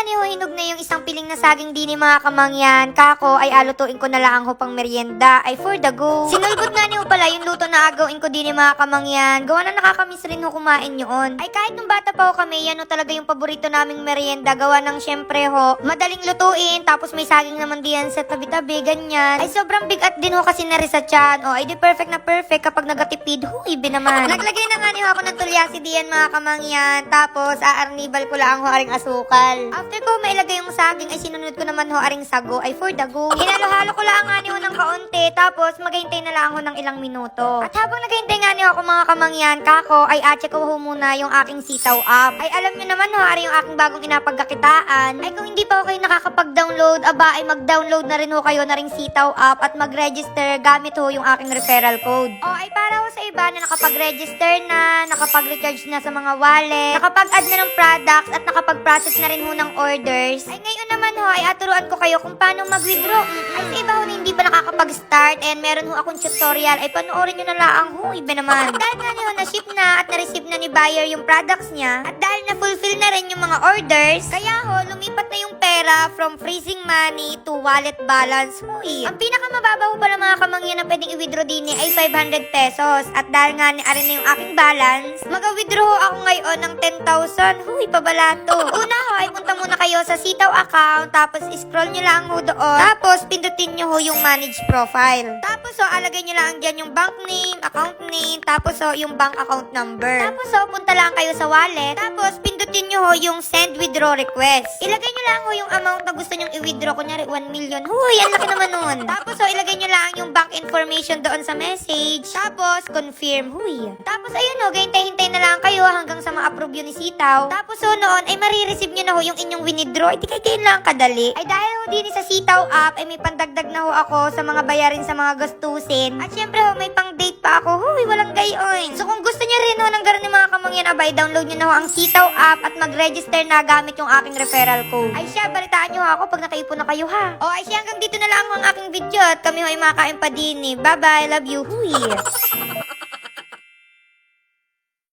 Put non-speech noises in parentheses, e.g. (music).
ni ho hinog na yung isang piling na saging din ni mga kamangyan, kako ay alutuin ko na lang ho pang merienda ay for the go. Sinulbot nga ni ho pala yung luto na agawin ko din ni mga kamangyan. Gawa na nakakamiss rin ho kumain yun. Ay kahit nung bata pa ho kami, yan ho talaga yung paborito naming merienda. Gawa ng syempre ho, madaling lutuin, tapos may saging naman diyan sa tabi-tabi, ganyan. Ay sobrang bigat din ho kasi na sa tiyan. O ay di perfect na perfect kapag nagatipid, huy, ibe naman. Naglagay na nga ni ho ako ng tulyasi diyan mga kamangyan. Tapos aarnibal ko lang ho aring asukal. After ko mailagay yung saging, ay sinunod ko naman ho aring sago, ay for the go. Hinalo-halo ko lang nga ni ho ng kaunti, tapos maghintay na lang ho ng ilang minuto. At habang naghintay nga ni ho ako mga kamangyan, kako, ay atche ko ho muna yung aking sitaw app. Ay alam nyo naman ho, ari yung aking bagong inapagkakitaan. Ay kung hindi pa ho kayo nakakapag-download, aba ay mag-download na rin ho kayo na ring sitaw app at mag-register gamit ho yung aking referral code. O ay para ho sa iba na nakapag-register na, nakapag-recharge na sa mga wallet, nakapag-add na ng products at nakapag-process na rin ho ng orders. Ay ngayon naman ho ay aturuan ko kayo kung paano mag-withdraw. Ay sa iba ho hindi pa nakakapag-start and meron ho akong tutorial ay panoorin nyo na lang ho, iba naman. Dahil nga niyo na-ship na at na-receive na ni buyer yung products niya at dahil na-fulfill na rin yung mga orders, kaya ho lumipat na yung pera from freezing money to wallet balance. Huy. Ang pinakamababa ho pala mga kamangyan na pwedeng i-withdraw din eh, ay 500 pesos. At dahil nga ni arin na yung aking balance, mag-withdraw ho ako ngayon ng 10,000. Huy, pabalato. (laughs) Una ho ay punta muna kayo sa Sitaw account, tapos scroll nyo lang ho doon. Tapos pindutin nyo ho yung manage profile. Tapos ho, alagay nyo lang dyan yung bank name, account name, tapos ho, yung bank account number. Tapos ho, punta lang kayo sa wallet. Tapos pindutin nyo ho yung send withdraw request. Ilagay nyo lang ho yung amount na gusto nyong i-withdraw. Kunyari, 1 million. Huy, ang laki naman nun. Tapos ho, ilagay nyo lang yung bank information doon sa message. Tapos, confirm. Huy. Tapos, ayun ho, hintay-hintay na lang kayo hanggang sa ma-approve yun ni Sitaw. Tapos ho, noon, ay marireceive nyo na ho yung inyong winidraw. Ay, di kayo lang kadali. Ay, dahil ho din sa Sitaw app, ay may pandagdag na ho ako sa mga bayarin sa mga gastusin. At syempre ho, may pang date pa mga kamangyan abay, download nyo na ho ang Sitaw app at mag-register na gamit yung aking referral code. Ay siya, balitaan nyo ako pag nakaipon na kayo ha. O ay siya, hanggang dito na lang ang aking video at kami ho ay makakain pa din eh. Bye-bye, love you. Huy.